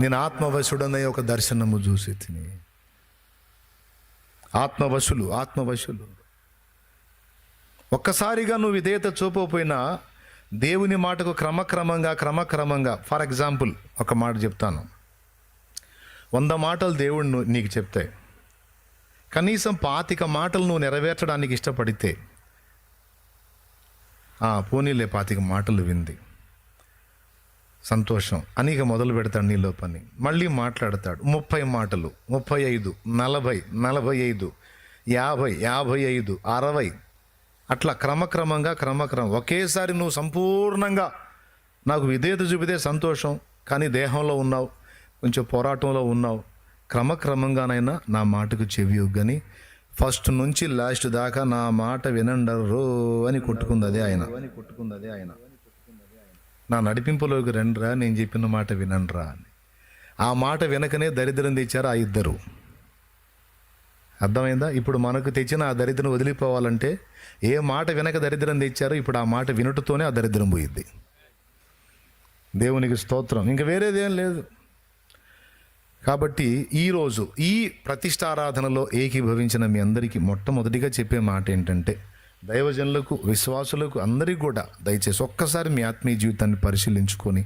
నేను ఆత్మవశుడనే ఒక దర్శనము చూసి తిని ఆత్మవశులు ఆత్మవశులు. ఒక్కసారిగా నువ్వు విధేయత చూపకపోయినా దేవుని మాటకు క్రమక్రమంగా క్రమక్రమంగా ఫర్ ఎగ్జాంపుల్ ఒక మాట చెప్తాను. వంద మాటలు దేవుడు నీకు చెప్తాయి. కనీసం పాతిక మాటలు నువ్వు నెరవేర్చడానికి ఇష్టపడితే పోనీలే పాతిక మాటలు వింది. సంతోషం. అని ఇక మొదలు పెడతాడు నీలో పని మళ్ళీ మాట్లాడతాడు. ముప్పై మాటలు. ముప్పై ఐదు. నలభై. నలభై ఐదు. యాభై. యాభై ఐదు. అరవై. అట్లా క్రమక్రమంగా క్రమక్రమం. ఒకేసారి నువ్వు సంపూర్ణంగా నాకు విధేయత చూపితే సంతోషం. కానీ దేహంలో ఉన్నావు. కొంచెం పోరాటంలో ఉన్నావు. క్రమక్రమంగానైనా నా మాటకు చెవి ఒగ్గని ఫస్ట్ నుంచి లాస్ట్ దాకా నా మాట వినండరు అని కొట్టుకుంది అదే ఆయన అని కొట్టుకుంది అదే ఆయన. నా నడిపింపులోకి రండిరా నేను చెప్పిన మాట వినండిరా అని. ఆ మాట వెనకనే దరిద్రం తెచ్చారు ఆ ఇద్దరు. అర్థమైందా? ఇప్పుడు మనకు తెచ్చిన ఆ దరిద్రం వదిలిపోవాలంటే ఏ మాట వెనక దరిద్రం తెచ్చారో ఇప్పుడు ఆ మాట వినుటతోనే ఆ దరిద్రం పోయిద్ది దేవునికి స్తోత్రం. ఇంకా వేరేదేం లేదు. కాబట్టి ఈరోజు ఈ ప్రతిష్టారాధనలో ఏకీభవించిన మీ అందరికీ మొట్టమొదటిగా చెప్పే మాట ఏంటంటే దైవజనులకు విశ్వాసులకు అందరికీ కూడా దయచేసి ఒక్కసారి మీ ఆత్మీయ జీవితాన్ని పరిశీలించుకొని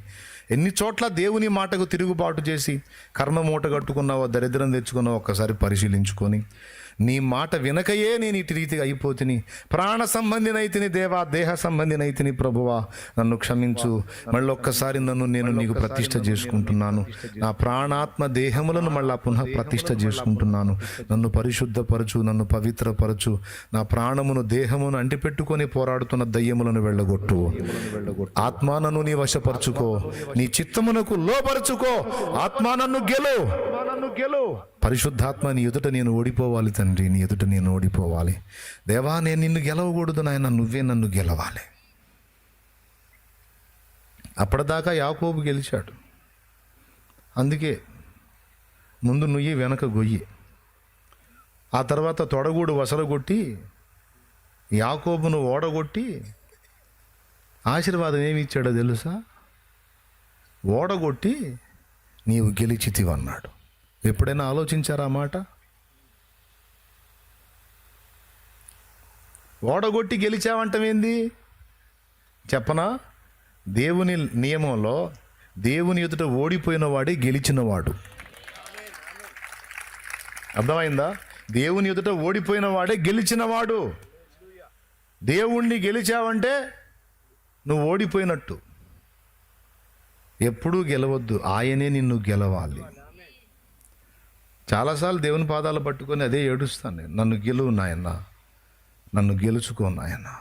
ఎన్ని చోట్ల దేవుని మాటకు తిరుగుబాటు చేసి కర్మ మూట కట్టుకున్నావో దరిద్రం తెచ్చుకున్నావో ఒక్కసారి పరిశీలించుకొని నీ మాట వినకయే నేను ఇటు రీతిగా అయిపోతిని. ప్రాణ సంబంధినైతిని దేవా దేహ సంబంధినైతిని ప్రభువా నన్ను క్షమించు. మళ్ళీ ఒక్కసారి నన్ను నేను నీకు ప్రతిష్ట చేసుకుంటున్నాను. నా ప్రాణాత్మ దేహములను మళ్ళా పునః ప్రతిష్ట చేసుకుంటున్నాను. నన్ను పరిశుద్ధపరచు నన్ను పవిత్రపరచు. నా ప్రాణమును దేహమును అంటిపెట్టుకొని పోరాడుతున్న దయ్యములను వెళ్ళగొట్టు. ఆత్మానను నీ వశపరచుకో. నీ చిత్తమునకు లోపరుచుకో ఆత్మా నన్ను గెలు. నన్ను గెలు. పరిశుద్ధాత్మ నీ ఎదుట నేను ఓడిపోవాలి తండ్రి. నీ ఎదుట నేను ఓడిపోవాలి. దేవా నేను నిన్ను గెలవకూడదు నాయన. నువ్వే నన్ను గెలవాలి. అప్పటిదాకా యాకోబు గెలిచాడు. అందుకే ముందు నుయ్యి వెనక గొయ్యి. ఆ తర్వాత తొడగూడు వసలగొట్టి యాకోబును ఓడగొట్టి ఆశీర్వాదం ఏమి ఇచ్చాడో తెలుసా? ఓడగొట్టి నీవు గెలిచితివన్నాడు. ఎప్పుడైనా ఆలోచించారా మాట? ఓడగొట్టి గెలిచావంటమేంది చెప్పనా? దేవుని నియమంలో దేవుని ఎదుట ఓడిపోయిన వాడే గెలిచినవాడు. అర్థమైందా? దేవుని ఎదుట ఓడిపోయిన వాడే గెలిచినవాడు. దేవుణ్ణి గెలిచావంటే నువ్వు ఓడిపోయినట్టు. ఎప్పుడూ గెలవద్దు. ఆయనే నిన్ను గెలవాలి. చాలాసార్లు దేవుని పాదాలు పట్టుకొని అదే ఏడుస్తాను నేను. నన్ను గెలువు నాయన. నన్ను గెలుచుకో నాయనా.